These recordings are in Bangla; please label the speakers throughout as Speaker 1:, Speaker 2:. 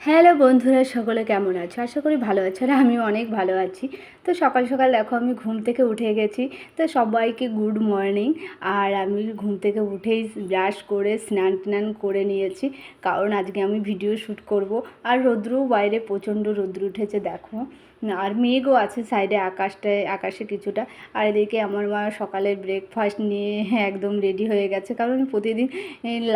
Speaker 1: হ্যালো বন্ধুরা, সকলে কেমন আছো? আশা করি ভালো আছো আর আমিও অনেক ভালো আছি। তো সকাল সকাল দেখো, আমি ঘুম থেকে উঠে গেছি। তো সবাইকে গুড মর্নিং আর আমি ঘুম থেকে উঠেই ব্রাশ করে স্নান টান করে নিয়েছি। কারণ আজকে আমি ভিডিও শ্যুট করব। আর রৌদ্রও বাইরে, প্রচণ্ড রৌদ্র উঠেছে, দেখো। আর মেঘও আছে সাইডে আকাশটায়, আকাশে কিছুটা। আর এদিকে আমার মা সকালের ব্রেকফাস্ট নিয়ে একদম রেডি হয়ে গেছে। কারণ প্রতিদিন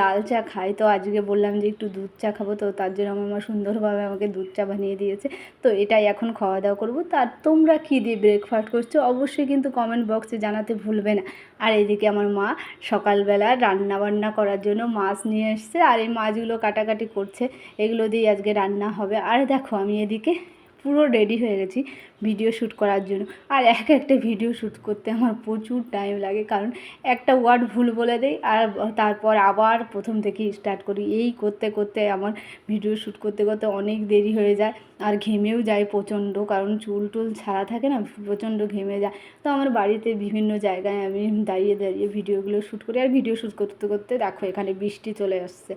Speaker 1: লাল চা খাই। তো আজকে বললাম যে একটু দুধ চা খাব। তো তার জন্য আমার মা সুন্দরভাবে আমাকে দুধ চা বানিয়ে দিয়েছে। তো এটাই এখন খাওয়া দাওয়া করব। তার তোমরা কী দিয়ে ব্রেকফাস্ট করছ? অবশ্যই কিন্তু কমেন্ট বক্সে জানাতে ভুলবে না। আর এদিকে আমার মা সকালবেলা রান্না বান্না করার জন্য মাছ নিয়ে এসছে। আর এই মাছগুলো কাটাকাটি করছে। এগুলো দিয়ে আজকে রান্না হবে। আর দেখো আমি এদিকে পুরো রেডি হয়ে গেছি ভিডিও শ্যুট করার জন্য। আর এক একটা ভিডিও শ্যুট করতে আমার প্রচুর টাইম লাগে, কারণ একটা ওয়ার্ড ভুল বলে দেই, আর তারপর আবার প্রথম থেকে স্টার্ট করি। এই করতে করতে আমার ভিডিও শ্যুট করতে করতে অনেক দেরি হয়ে যায়, আর ঘেমেও যায় প্রচণ্ড, কারণ চুল টুল ছাড়া থাকে না, প্রচণ্ড ঘেমে যায়। তো আমার বাড়িতে বিভিন্ন জায়গায় আমি দাঁড়িয়ে দাঁড়িয়ে ভিডিওগুলো শ্যুট করি, আর ভিডিও শ্যুট করতে করতে দেখো এখানে বৃষ্টি চলে আসছে।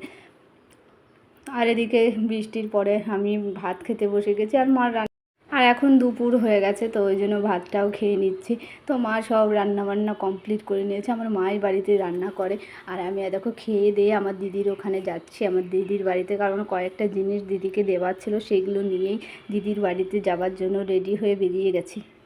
Speaker 1: আর এদিকে বৃষ্টির পরে আমি ভাত খেতে বসে গেছি আর মার রান্না আর এখন দুপুর হয়ে গেছে, তো ওই জন্য ভাতটাও খেয়ে নিচ্ছি। তো মা সব রান্না বান্না কমপ্লিট করে নিয়েছে, আমার মাই বাড়িতে রান্না করে। আর আমি দেখো খেয়ে দিয়ে আমার দিদির ওখানে যাচ্ছি, আমার দিদির বাড়িতে। কারণ কয়েকটা জিনিস দিদিকে দেওয়ার ছিল, সেগুলো নিয়েই দিদির বাড়িতে যাওয়ার জন্য রেডি হয়ে বেরিয়ে গেছি।